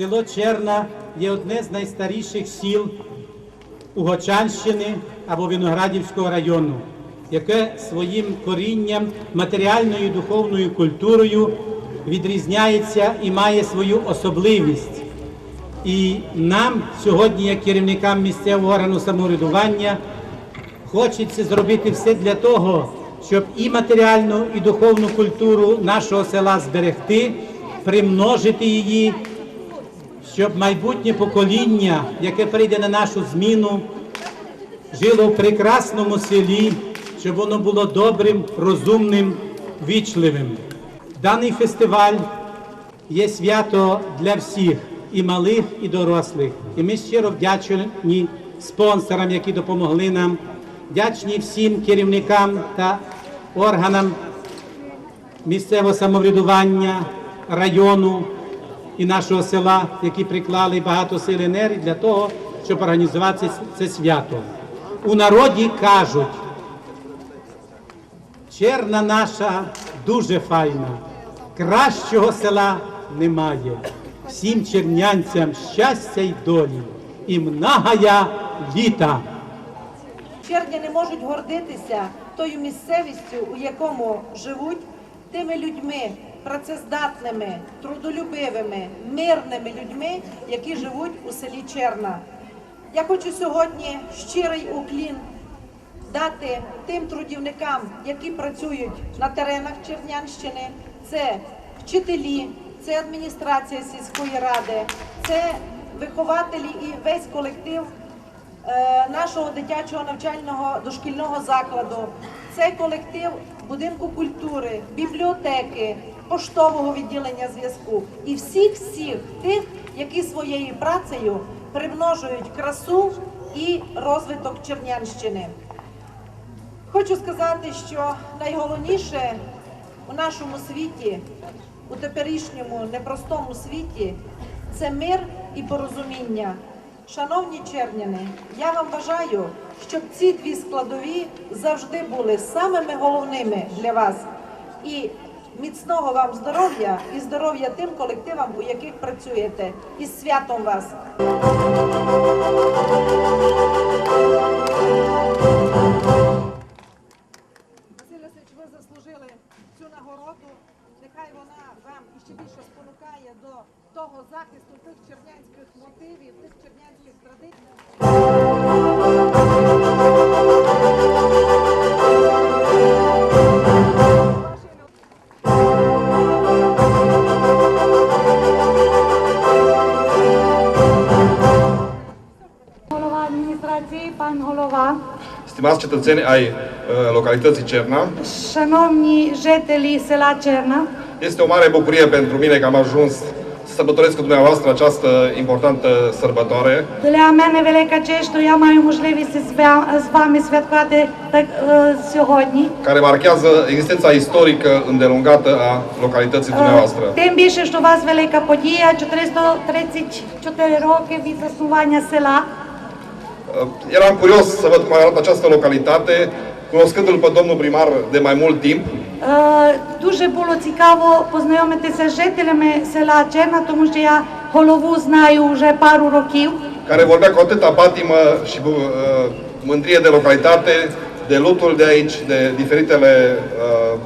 Село Черна є одне з найстаріших сіл Угочанщини або Виноградівського району, яке своїм корінням, матеріальною і духовною культурою відрізняється і має свою особливість. І нам сьогодні, як керівникам місцевого органу самоврядування, хочеться зробити все для того, щоб і матеріальну, і духовну культуру нашого села зберегти, примножити її, щоб майбутнє покоління, яке прийде на нашу зміну, жило в прекрасному селі, щоб воно було добрим, розумним, вічливим. Даний фестиваль є свято для всіх, і малих, і дорослих. І ми щиро вдячні спонсорам, які допомогли нам, вдячні всім керівникам та органам місцевого самоврядування, району і нашого села, які приклали багато сил і енергії для того, щоб організувати це свято. У народі кажуть, черна наша дуже файна, кращого села немає. Всім чернянцям щастя й долі і мнагая літа. Черні не можуть гордитися тою місцевістю, у якому живуть, тими людьми, працездатними, трудолюбивими, мирними людьми, які живуть у селі Черна. Я хочу сьогодні щирий уклін дати тим трудівникам, які працюють на теренах Чернянщини. Це вчителі, це адміністрація сільської ради, це вихователі і весь колектив е, нашого дитячого навчального дошкільного закладу. Це колектив будинку культури, бібліотеки, поштового відділення зв'язку і всіх всіх тих, які своєю працею примножують красу і розвиток Чернянщини. Хочу сказати, що найголовніше у нашому світі, у теперішньому непростому світі, це мир і порозуміння. Шановні черняни, я вам бажаю, щоб ці дві складові завжди були самими головними для вас. І міцного вам здоров'я і здоров'я тим колективам, у яких працюєте. І з святом вас! Василь Васильович, ви заслужили цю нагороду. Нехай вона вам іще більше спонукає до того захисту тих чернянських мотивів, тих чернянських традицій. Stimați cetățeni ai uh, localității Cerna, шановні жителі села Черна, este o mare bucurie pentru mine că am ajuns să sărbătoresc cu dumneavoastră această importantă sărbătoare, для мене велика честь, що я маю можливість з ва- з вами святкувати так, е, сьогодні. care marchează existența istorică îndelungată a localității Е, dumneavoastră. Тим більше, що у вас велика подія, 434 роки від заснування села. Uh, eram curios să văd cum arată această localitate, cunoscându-l pe domnul primar de mai mult timp. Duže bolo cikavo, poznajomete se žeteleme sela Černa, tomu že ja Holovu znaju že paru rokiv. Care vorbea cu atâta patimă și uh, mândrie de localitate, de lutul de aici, de diferitele uh,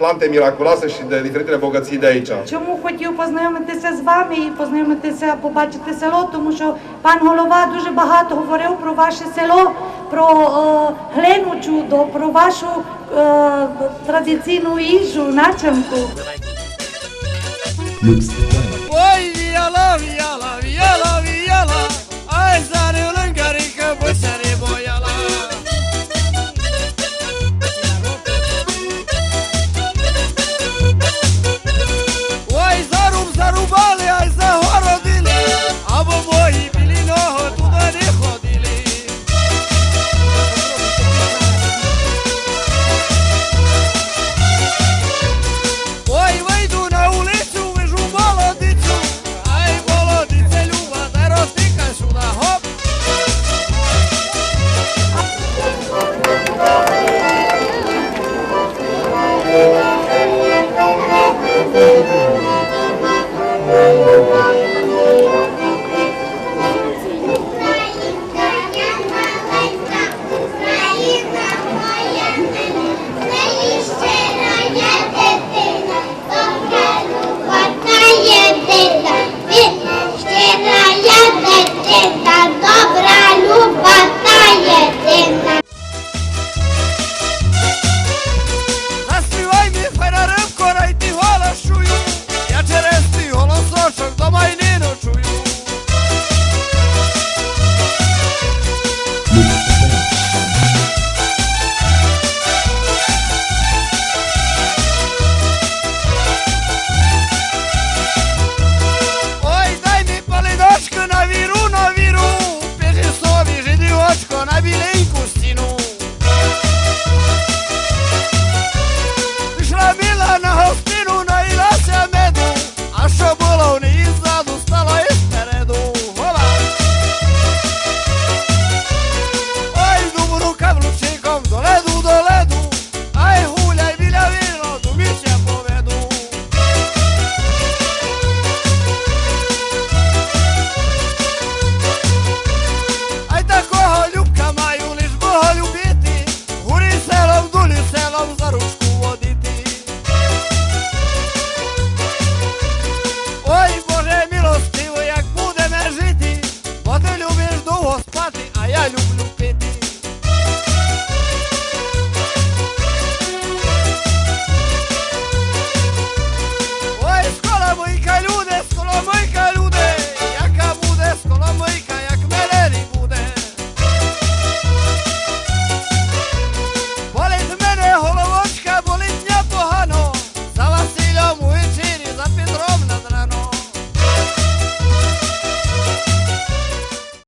plante miraculoase și de diferitele bogății de aici. Чому хотів познайомитися з вами і познайомитися, побачити село, тому що пан голова дуже багато говорив про ваше село, про е, глину чудо, про вашу е, традиційну їжу, начинку. Oy viyala viyala